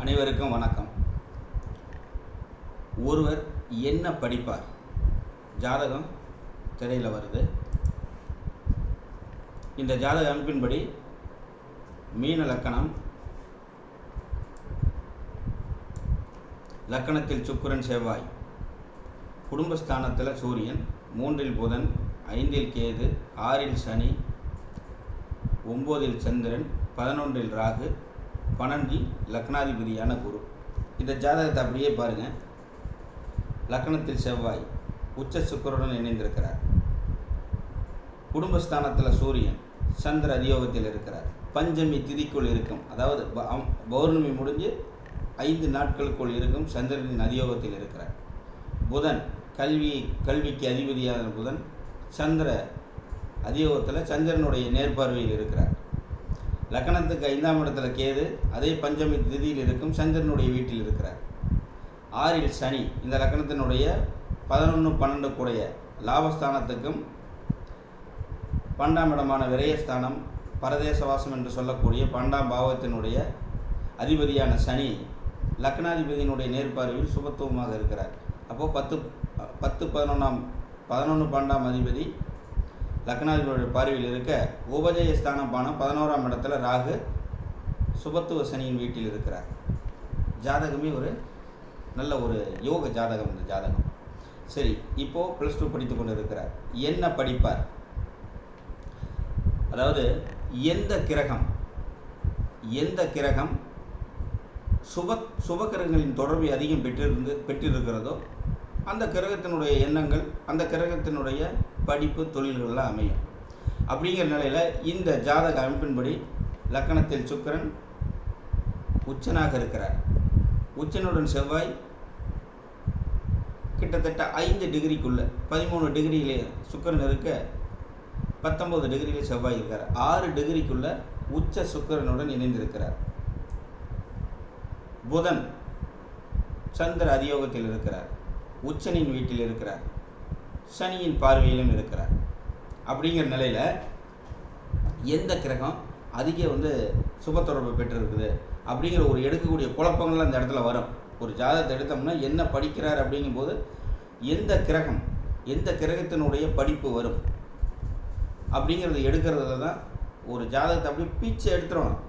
அனைவருக்கும் வணக்கம். ஒருவர் என்ன படிப்பார்? ஜாதகம் திரையில் வருது. இந்த ஜாதக அமைப்பின்படி மீன லக்கணம் லக்கணத்தில் சுக்கிரன் செவ்வாய் குடும்பஸ்தானத்தில் சூரியன் மூன்றில் புதன் ஐந்தில் கேது ஆறில் சனி ஒம்போதில் சந்திரன் பதினொன்றில் ராகு பன்னெண்டில் லக்னாதிபதியான குரு. இந்த ஜாதகத்தை அப்படியே பாருங்கள் லக்னத்தில் செவ்வாய் உச்ச சுக்கரனுடன் இணைந்திருக்கிறார். குடும்பஸ்தானத்தில் சூரியன் சந்திர அதியோகத்தில் இருக்கிறார். பஞ்சமி திதிக்குள் இருக்கும். அதாவது பௌர்ணமி முடிஞ்சு ஐந்து நாட்களுக்குள் இருக்கும் சந்திரனின் அதியோகத்தில் இருக்கிறார். புதன் கல்வி கல்விக்கு அதிபதியான புதன் சந்திர அதியோகத்தில் சந்திரனுடைய நேர்பார்வையில் இருக்கிறார். லக்னத்துக்கு ஐந்தாம் இடத்துல கேது அதே பஞ்சமி திதியில் இருக்கும் சந்திரனுடைய வீட்டில் இருக்கிறார். ஆறில் சனி இந்த லக்னத்தினுடைய பதினொன்று பன்னெண்டு கூடைய லாபஸ்தானத்துக்கும் பன்னெண்டாம் இடமான விரயஸ்தானம் பரதேசவாசம் என்று சொல்லக்கூடிய பன்னெண்டாம் பாவத்தினுடைய அதிபதியான சனி லக்னாதிபதியினுடைய நேர்பார்வையில் சுபத்துவமாக இருக்கிறார். அப்போது பத்து பத்து பதினொன்றாம் பதினொன்று பன்னெண்டாம் அதிபதி லக்னாதிபதியோட பார்வையில் இருக்க உபஜயஸ்தானம் ஸ்தானமான பதினோராம் இடத்துல ராகு சுபத்துவ சனியின் வீட்டில் இருக்கிறார். ஜாதகமே ஒரு நல்ல ஒரு யோக ஜாதகம் இந்த ஜாதகம். சரி இப்போது ப்ளஸ் டூ படித்து கொண்டு இருக்கிறார் என்ன படிப்பார்? அதாவது எந்த கிரகம் எந்த கிரகம் சுப கிரகங்களின் தொடர்பை அதிகம் பெற்றிருந்து பெற்றிருக்கிறதோ அந்த கிரகத்தினுடைய எண்ணங்கள் அந்த கிரகத்தினுடைய படிப்பு தொழில்கள்லாம் அமையும். அப்படிங்கிற நிலையில் இந்த ஜாதக அமைப்பின்படி லக்கணத்தில் சுக்கிரன் உச்சனாக இருக்கிறார். உச்சனுடன் செவ்வாய் கிட்டத்தட்ட ஐந்து டிகிரிக்குள்ள பதிமூணு டிகிரியிலே சுக்கிரன் இருக்க பத்தொம்பது டிகிரியிலே செவ்வாய் இருக்கார். ஆறு டிகிரிக்குள்ள உச்ச சுக்கிரனுடன் இணைந்திருக்கிறார். புதன் சந்திர அதியோகத்தில் இருக்கிறார். உச்சனின் வீட்டில் இருக்கிறார். சனியின் பார்வையிலும் இருக்கிறார். அப்படிங்கிற நிலையில் எந்த கிரகம் அதிக வந்து சுப தொடர்பு பெற்றிருக்குது அப்படிங்கிற ஒரு எடுக்கக்கூடிய குழப்பங்கள்லாம் அந்த இடத்துல வரும். ஒரு ஜாதகத்தை எடுத்தோம்னா என்ன படிக்கிறார் அப்படிங்கும்போது எந்த கிரகம் எந்த கிரகத்தினுடைய படிப்பு வரும் அப்படிங்கிறத எடுக்கிறதுல தான் ஒரு ஜாதகத்தை அப்படியே பீச்சை எடுத்துடணும்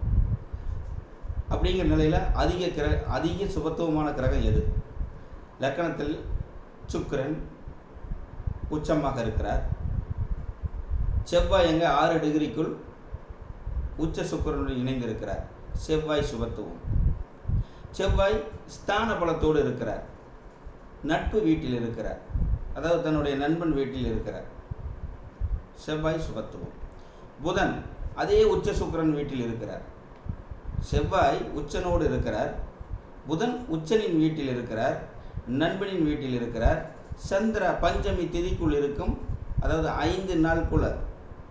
அப்படிங்கிற நிலையில் அதிக கிர அதிக சுபத்துவமான கிரகம் எது? லக்கணத்தில் சுக்கிரன் உச்சமாக இருக்கிறார். செவ்வாய் எங்கே? ஆறு டிகிரிக்குள் உச்ச சுக்கிரனுடன் இணைந்திருக்கிறார். செவ்வாய் சுபத்துவம். செவ்வாய் ஸ்தான பலத்தோடு இருக்கிறார். நட்பு வீட்டில் இருக்கிறார். அதாவது தன்னுடைய நண்பன் வீட்டில் இருக்கிறார். செவ்வாய் சுபத்துவம். புதன் அதே உச்ச சுக்கிரன் வீட்டில் இருக்கிறார். செவ்வாய் உச்சனோடு இருக்கிறார். புதன் உச்சனின் வீட்டில் இருக்கிறார். நண்பனின் வீட்டில் இருக்கிறார். சந்திர பஞ்சமி திதிக்குள் இருக்கும். அதாவது ஐந்து நாளுக்குள்ள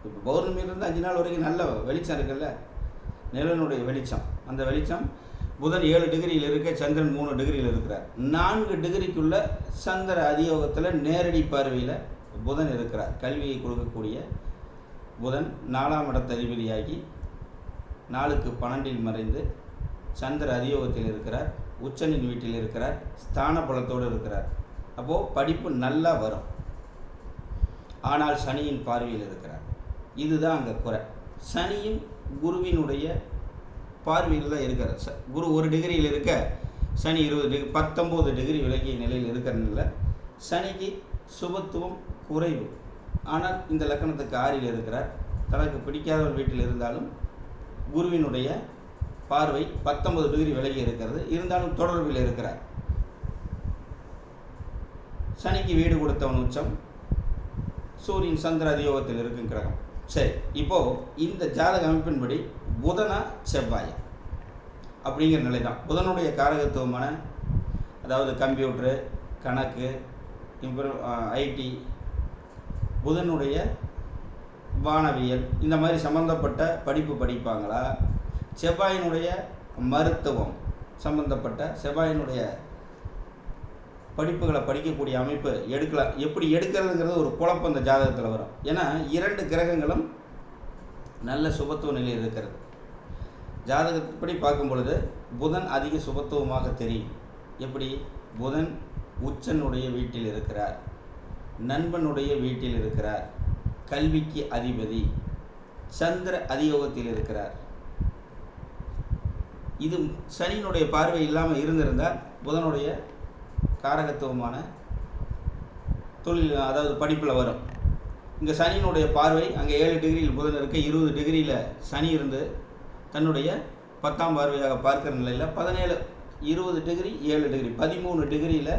இப்போ பௌர்ணமியிலிருந்து அஞ்சு நாள் வரைக்கும் நல்ல வெளிச்சம் இருக்குல்ல? நிலனுடைய வெளிச்சம். அந்த வெளிச்சம் புதன் ஏழு டிகிரியில் இருக்க சந்திரன் மூணு டிகிரியில் இருக்கிறார். நான்கு டிகிரிக்குள்ள சந்திர அதியோகத்தில் நேரடி பார்வையில் புதன் இருக்கிறார். கல்வியை கொடுக்கக்கூடிய புதன் நாலாம் இடத்த அதிபதியாகி நாளுக்கு பன்னெண்டில் மறைந்து சந்திர அதியோகத்தில் இருக்கிறார். உச்சனின் வீட்டில் இருக்கிறார் ஸ்தான பலத்தோடு இருக்கிறார். அப்போது படிப்பு நல்லா வரும். ஆனால் சனியின் பார்வையில் இருக்கிறார். இதுதான் அங்கே குறை. சனியும் குருவினுடைய பார்வையில் தான் இருக்கிறார். ச- குரு ஒரு டிகிரியில் இருக்க சனி இருபது டிகிரி பத்தொம்போது டிகிரி விலகிய நிலையில் இருக்கிறனால சனிக்கு சுபத்துவம் குறைவு. ஆனால் இந்த லக்கணத்துக்கு ஆறில் இருக்கிறார். தனக்கு பிடிக்காதவர் வீட்டில் இருந்தாலும் குருவினுடைய பார்வை பத்தொன்பது டிகிரி விலகி இருக்கிறது. இருந்தாலும் தொடர்பில் இருக்கிறார். சனிக்கு வீடு கொடுத்தவன் உச்சம். சூரியன் சந்திர அதியோகத்தில் இருக்கும் கிரகம். சரி இப்போ இந்த ஜாதக அமைப்பின்படி புதனா செவ்வாய்? அப்படிங்கிற நிலை தான் புதனுடைய காரகத்துவமான அதாவது கம்ப்யூட்ரு கணக்கு அப்புறம் ஐடி புதனுடைய வானவியல் இந்த மாதிரி சம்மந்தப்பட்ட படிப்பு படிப்பாங்களா? செவ்வாயினுடைய மருத்துவம் சம்பந்தப்பட்ட செவ்வாயினுடைய படிப்புகளை படிக்கக்கூடிய அமைப்பு எடுக்கலாம் எப்படி எடுக்கிறதுங்கிறது ஒரு குழப்பம் இந்த ஜாதகத்தில் வரும். ஏன்னா இரண்டு கிரகங்களும் நல்ல சுபத்துவ நிலையில் இருக்கிறது. ஜாதகப்படி பார்க்கும் பொழுது புதன் அதிக சுபத்துவமாக தெரியும். எப்படி? புதன் உச்சனுடைய வீட்டில் இருக்கிறார். நண்பனுடைய வீட்டில் இருக்கிறார். கல்விக்கு அதிபதி. சந்திர அதியோகத்தில் இருக்கிறார். இது சனியினுடைய பார்வை இல்லாமல் இருந்திருந்தால் புதனுடைய காரகத்துவமான தொழில் அதாவது படிப்பில் வரும். இங்கே சனியினுடைய பார்வை அங்கே ஏழு டிகிரியில் புதன் இருக்க இருபது டிகிரியில் சனி இருந்து தன்னுடைய பத்தாம் பார்வையாக பார்க்குற நிலையில் பதினேழு இருபது டிகிரி ஏழு டிகிரி பதிமூணு டிகிரியில்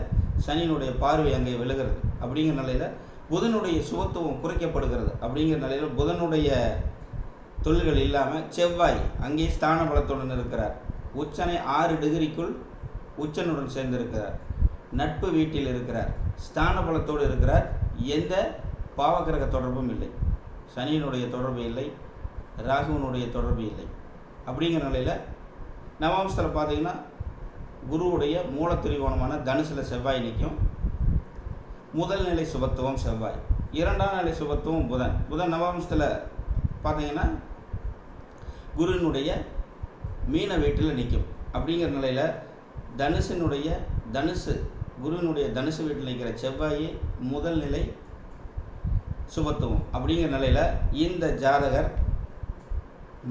சனியினுடைய பார்வை அங்கே விழுகிறது. அப்படிங்கிற நிலையில் புதனுடைய சுகத்துவம் குறைக்கப்படுகிறது. அப்படிங்கிற நிலையில் புதனுடைய தொழில்கள் இல்லாமல் செவ்வாய் அங்கே ஸ்தான பலத்துடன் இருக்கிறார். உச்சனை ஆறு டிகிரிக்குள் உச்சனுடன் சேர்ந்திருக்கிறார். நட்பு வீட்டில் இருக்கிறார். ஸ்தான பலத்தோடு இருக்கிறார். எந்த பாவகிரக தொடர்பும் இல்லை. சனியினுடைய தொடர்பு இல்லை. ராகுவனுடைய தொடர்பு இல்லை. அப்படிங்கிற நிலையில் நவாம்சத்தில் பார்த்தீங்கன்னா குருவுடைய மூலத்திரிகோணமான தனுசில் செவ்வாய் நிற்கும். முதல் நிலை சுபத்துவம் செவ்வாய். இரண்டாம் நிலை சுபத்துவம் புதன். புதன் நவாம்சத்தில் பார்த்தீங்கன்னா குருவினுடைய மீன வீட்டில் நிற்கும் அப்படிங்கிற நிலையில் தனுசினுடைய தனுசு குருவினுடைய தனுசு வீட்டில் நிற்கிற செவ்வாயே முதல் நிலை சுபத்துவம். அப்படிங்கிற நிலையில் இந்த ஜாதகர்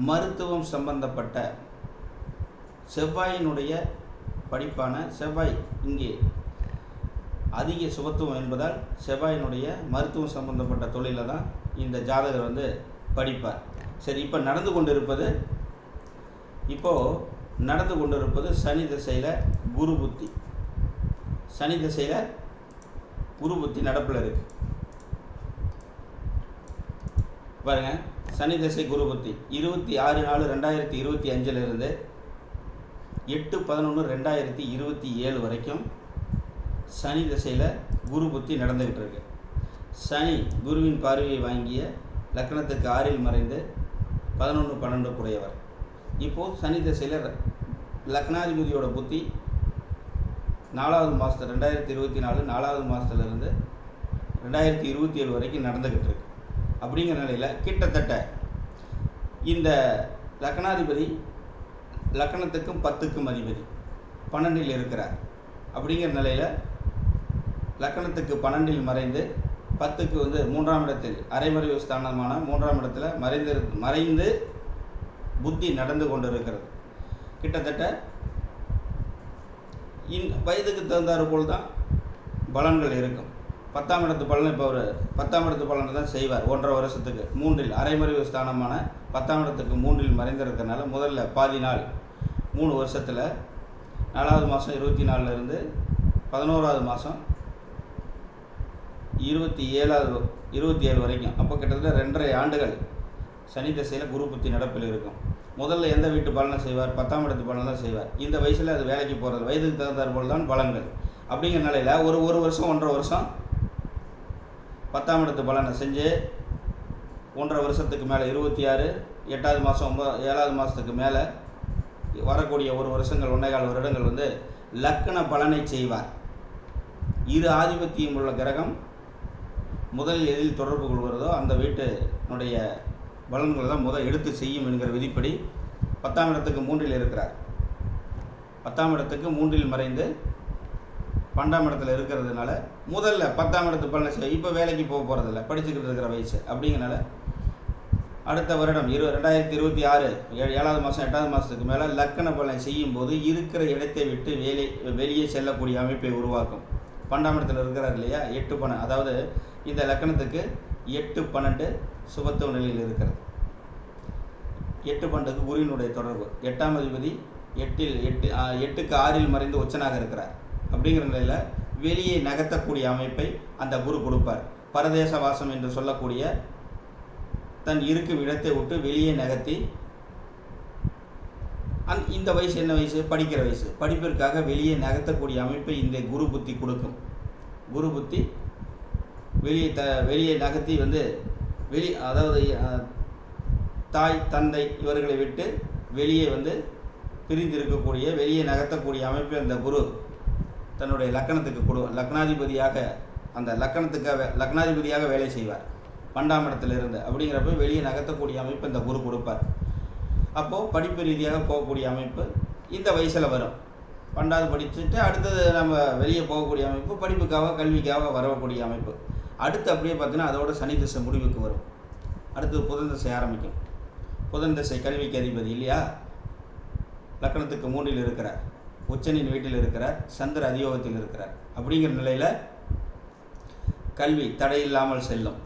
மருத்துவம் சம்பந்தப்பட்ட செவ்வாயினுடைய படிப்பான செவ்வாய் இங்கே அதிக சுபத்துவம் என்பதால் செவ்வாயினுடைய மருத்துவம் சம்பந்தப்பட்ட தொழிலில் தான் இந்த ஜாதகர் வந்து படிப்பார். சரி இப்போ நடந்து கொண்டிருப்பது இப்போது நடந்து கொண்டிருப்பது சனி திசையில் குரு புத்தி. சனி திசையில் குரு புத்தி நடப்பில் இருக்கு. பாருங்கள் சனி திசை குரு புத்தி. இருபத்தி ஆறு நாலு ரெண்டாயிரத்தி இருபத்தி அஞ்சிலிருந்து எட்டு பதினொன்று ரெண்டாயிரத்தி இருபத்தி ஏழு வரைக்கும் சனி திசையில் குரு புத்தி நடந்துக்கிட்டு இருக்கு. சனி குருவின் பார்வையை வாங்கிய லக்னத்துக்கு ஆறில் மறைந்து பதினொன்று பன்னெண்டு கூடையவர் இப்போது சனி திசையில் லக்னாதிபதியோட புத்தி நாலாவது மாதத்து ரெண்டாயிரத்தி இருபத்தி நாலு நாலாவது மாதத்துலேருந்து ரெண்டாயிரத்தி இருபத்தி ஏழு வரைக்கும் நடந்துக்கிட்டு இருக்கு. அப்படிங்கிற நிலையில் கிட்டத்தட்ட இந்த லக்னாதிபதி லக்கணத்துக்கும் பத்துக்கும் அதிபதி பன்னெண்டில் இருக்கிறார். அப்படிங்கிற நிலையில் லக்கணத்துக்கு பன்னெண்டில் மறைந்து பத்துக்கு வந்து மூன்றாம் இடத்தில் அரைமறைவு ஸ்தானமான மூன்றாம் இடத்துல மறைந்து மறைந்து புத்தி நடந்து கொண்டிருக்கிறது. கிட்டத்தட்ட இன் வயதுக்கு தகுந்தாறு போல் தான் பலன்கள் இருக்கும். பத்தாம் இடத்து பலன் இப்போ அவர் பத்தாம் இடத்து பலனை தான் செய்வார். ஒன்றரை வருஷத்துக்கு மூன்றில் அரைமறைவு ஸ்தானமான பத்தாம் இடத்துக்கு மூன்றில் மறைந்திருக்கிறதுனால முதல்ல பாதி நாள் மூணு வருஷத்தில் நாலாவது மாதம் இருபத்தி நாலுலேருந்து பதினோராவது மாதம் இருபத்தி ஏழாவது இருபத்தி ஏழு வரைக்கும். அப்போ கிட்டத்தட்ட ரெண்டரை ஆண்டுகள் சனி தசையில் குரு புத்தி நடப்பில் இருக்கும். முதல்ல எந்த வீட்டு பலனை செய்வார்? பத்தாம் இடத்து பலன் தான் செய்வார். இந்த வயசில் அது வேலைக்கு போகிறது வயதுக்கு தகுந்தார் போல் தான் பலன்கள். அப்படிங்கிற நிலையில் ஒரு ஒரு வருஷம் ஒன்றரை வருஷம் பத்தாம் இடத்து பலனை செஞ்சு ஒன்றரை வருஷத்துக்கு மேலே இருபத்தி ஆறு எட்டாவது மாதம் ஒம்பது ஏழாவது மாதத்துக்கு மேலே வரக்கூடிய ஒரு வருஷங்கள் ஒன்றேகால் வருடங்கள் வந்து லக்கண பலனை செய்வார். இரு ஆதிபத்தியம் உள்ள கிரகம் முதலில் எதில் தொடர்பு கொள்கிறதோ அந்த வீட்டினுடைய பலன்களை தான் முதல் எடுத்து செய்யும் என்கிற விதிப்படி பத்தாம் இடத்துக்கு மூன்றில் இருக்கிறார். பத்தாம் இடத்துக்கு மூன்றில் மறைந்து பன்னெண்டாம் இடத்துல இருக்கிறதுனால முதல்ல பத்தாம் இடத்து பலனை செய்ய இப்போ வேலைக்கு போக போகிறதில்ல படிச்சுக்கிட்டு இருக்கிற வயசு அப்படிங்கிறனால அடுத்த வருடம் இரு ரெண்டாயிரத்தி இருபத்தி ஆறு ஏழாவது மாதம் எட்டாவது மாதத்துக்கு மேலே லக்கண பலனை செய்யும்போது இருக்கிற இடத்தை விட்டு வேலை வெளியே செல்லக்கூடிய அமைப்பை உருவாக்கும். பன்னெண்டாம் இடத்துல இருக்கிறார் இல்லையா? எட்டு பணம் அதாவது இந்த லக்கணத்துக்கு எட்டு பன்னெண்டு சுபத்துவ நிலையில் இருக்கிறது. எட்டு பன்னெண்டுக்கு குருவினுடைய தொடர்பு. எட்டாம் அதிபதி எட்டில் எட்டு எட்டுக்கு ஆறில் மறைந்து உச்சனாக இருக்கிறார். அப்படிங்கிற நிலையில் வெளியே நகர்த்தக்கூடிய அமைப்பை அந்த குரு கொடுப்பார். பரதேச வாசம் என்று சொல்லக்கூடிய தன் இருக்கும் இடத்தை விட்டு வெளியே நகர்த்தி அந் இந்த வயசு என்ன வயசு? படிக்கிற வயசு. படிப்பிற்காக வெளியே நகர்த்தக்கூடிய அமைப்பை இந்த குரு புத்தி கொடுக்கும். குரு புத்தி வெளியே த வெளியே நகர்த்தி வந்து வெளி அதாவது தாய் தந்தை இவர்களை விட்டு வெளியே வந்து பிரிந்து இருக்கக்கூடிய வெளியே நகர்த்தக்கூடிய அமைப்பு அந்த குரு தன்னுடைய லக்கணத்துக்கு கொடு லக்னாதிபதியாக அந்த லக்கணத்துக்காக லக்னாதிபதியாக வேலை செய்வார். பன்னெண்டாம் இடத்துல இருந்து அப்படிங்கிறப்ப வெளியே நகர்த்தக்கூடிய அமைப்பு இந்த குரு கொடுப்பார். அப்போது படிப்பு ரீதியாக போகக்கூடிய அமைப்பு இந்த வயசில் வரும். பன்னெண்டாவது படிச்சுட்டு அடுத்தது நம்ம வெளியே போகக்கூடிய அமைப்பு படிப்புக்காக கல்விக்காக வரக்கூடிய அமைப்பு. அடுத்து அப்படியே பார்த்தீங்கன்னா அதோட சனி திசை முடிவுக்கு வரும். அடுத்து புதன் திசை ஆரம்பிக்கும். புதன் திசை கல்விக்கு அதிபதி இல்லையா? லக்கணத்துக்கு மூன்றில் இருக்கிறார் உச்சனின் வீட்டில் இருக்கிறார் சந்திர அதியோகத்தில் இருக்கிறார் அப்படிங்கிற நிலையில் கல்வி தடையில்லாமல் செல்லும்.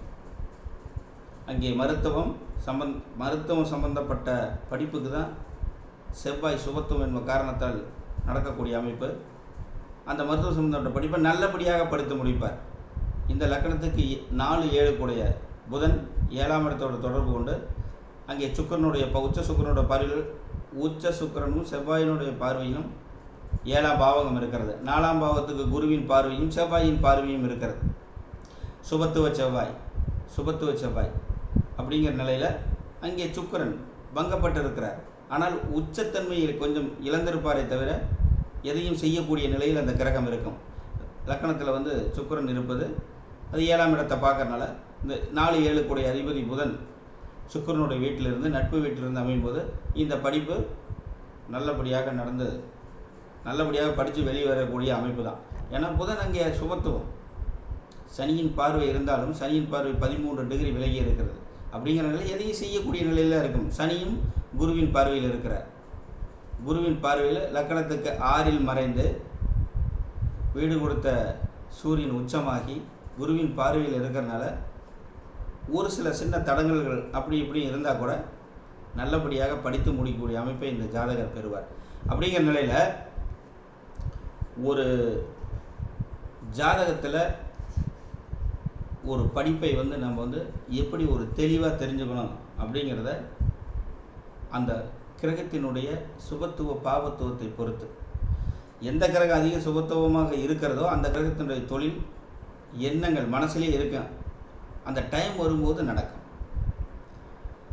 அங்கே மருத்துவம் சம்பந் மருத்துவம் சம்பந்தப்பட்ட படிப்புக்கு தான் செவ்வாய் சுபத்துவம் என்ப காரணத்தால் நடக்கக்கூடிய அமைப்பு. அந்த மருத்துவ சம்பந்தப்பட்ட படிப்பை நல்லபடியாக படித்து முடிப்பார். இந்த லக்கணத்துக்கு நாலு ஏழு கூடிய புதன் ஏழாம் இடத்தோட தொடர்பு கொண்டு அங்கே சுக்கிரனுடைய உச்ச சுக்கரனுடைய பார்வையில் உச்ச சுக்கிரனும் செவ்வாயினுடைய பார்வையிலும் ஏழாம் பாவகம் இருக்கிறது. நாலாம் பாவத்துக்கு குருவின் பார்வையும் செவ்வாயின் பார்வையும் இருக்கிறது. சுபத்துவ செவ்வாய் சுபத்துவ செவ்வாய் அப்படிங்கிற நிலையில் அங்கே சுக்கிரன் பங்கப்பட்டிருக்கிறார். ஆனால் உச்சத்தன்மையில் கொஞ்சம் இழந்திருப்பாரே தவிர எதையும் செய்யக்கூடிய நிலையில் அந்த கிரகம் இருக்கும். லக்கணத்தில் வந்து சுக்கிரன் இருப்பது அது ஏழாம் இடத்தை பார்க்கறனால இந்த நாலு ஏழு கூடிய அதிபதி புதன் சுக்கிரனுடைய வீட்டிலிருந்து நட்பு வீட்டிலிருந்து அமையும் போது இந்த படிப்பு நல்லபடியாக நடந்தது. நல்லபடியாக படித்து வெளியே வரக்கூடிய அமைப்பு தான் ஏன்னா புதன் அங்கே சுமத்துவம் சனியின் பார்வை இருந்தாலும் சனியின் பார்வை பதிமூன்று டிகிரி விலகி இருக்கிறது. அப்படிங்கிற நிலை எதையும் செய்யக்கூடிய நிலையில் இருக்கும். சனியும் குருவின் பார்வையில் இருக்கிறார். குருவின் பார்வையில் லக்கணத்துக்கு ஆறில் மறைந்து வீடு கொடுத்த சூரியன் உச்சமாகி குருவின் பார்வையில் இருக்கிறனால ஒரு சில சின்ன தடங்கல்கள் அப்படி இப்படி இருந்தால் கூட நல்லபடியாக படித்து முடிக்கக்கூடிய அமைப்பை இந்த ஜாதகர் பெறுவார். அப்படிங்கிற நிலையில் ஒரு ஜாதகத்தில் ஒரு படிப்பை வந்து நம்ம வந்து எப்படி ஒரு தெளிவாக தெரிஞ்சுக்கணும் அப்படிங்கிறத அந்த கிரகத்தினுடைய சுபத்துவ பாவத்துவத்தை பொறுத்து. எந்த கிரகம் அதிக சுபத்துவமாக இருக்கிறதோ அந்த கிரகத்தினுடைய தொழில் எண்ணங்கள் மனசுலேயே இருக்கும் அந்த டைம் வரும்போது நடக்கும்.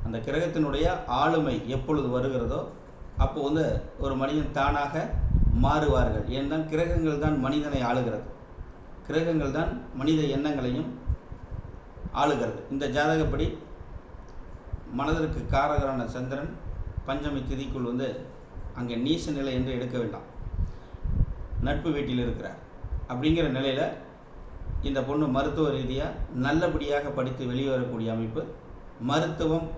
அந்த கிரகத்தினுடைய ஆளுமை எப்பொழுது வருகிறதோ அப்போ வந்து ஒரு மனிதன் தானாக மாறுவார்கள். ஏன்னா கிரகங்கள் தான் மனிதனை ஆளுகிறது. கிரகங்கள் தான் மனித எண்ணங்களையும் ஆளுகிறது. இந்த ஜாதகப்படி மனதிற்கு காரகரான சந்திரன் பஞ்சமி திதிக்குள் வந்து அங்கே நீச நிலை என்று எடுக்க வேண்டாம். நட்பு வீட்டில் இருக்கிறார். அப்படிங்கிற நிலையில் இந்த பொண்ணு மருத்துவ ரீதியாக நல்லபடியாக படித்து வெளியே வரக்கூடிய அமைப்பு மருத்துவம்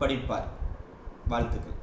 படிப்பார். வாழ்த்துக்கள்.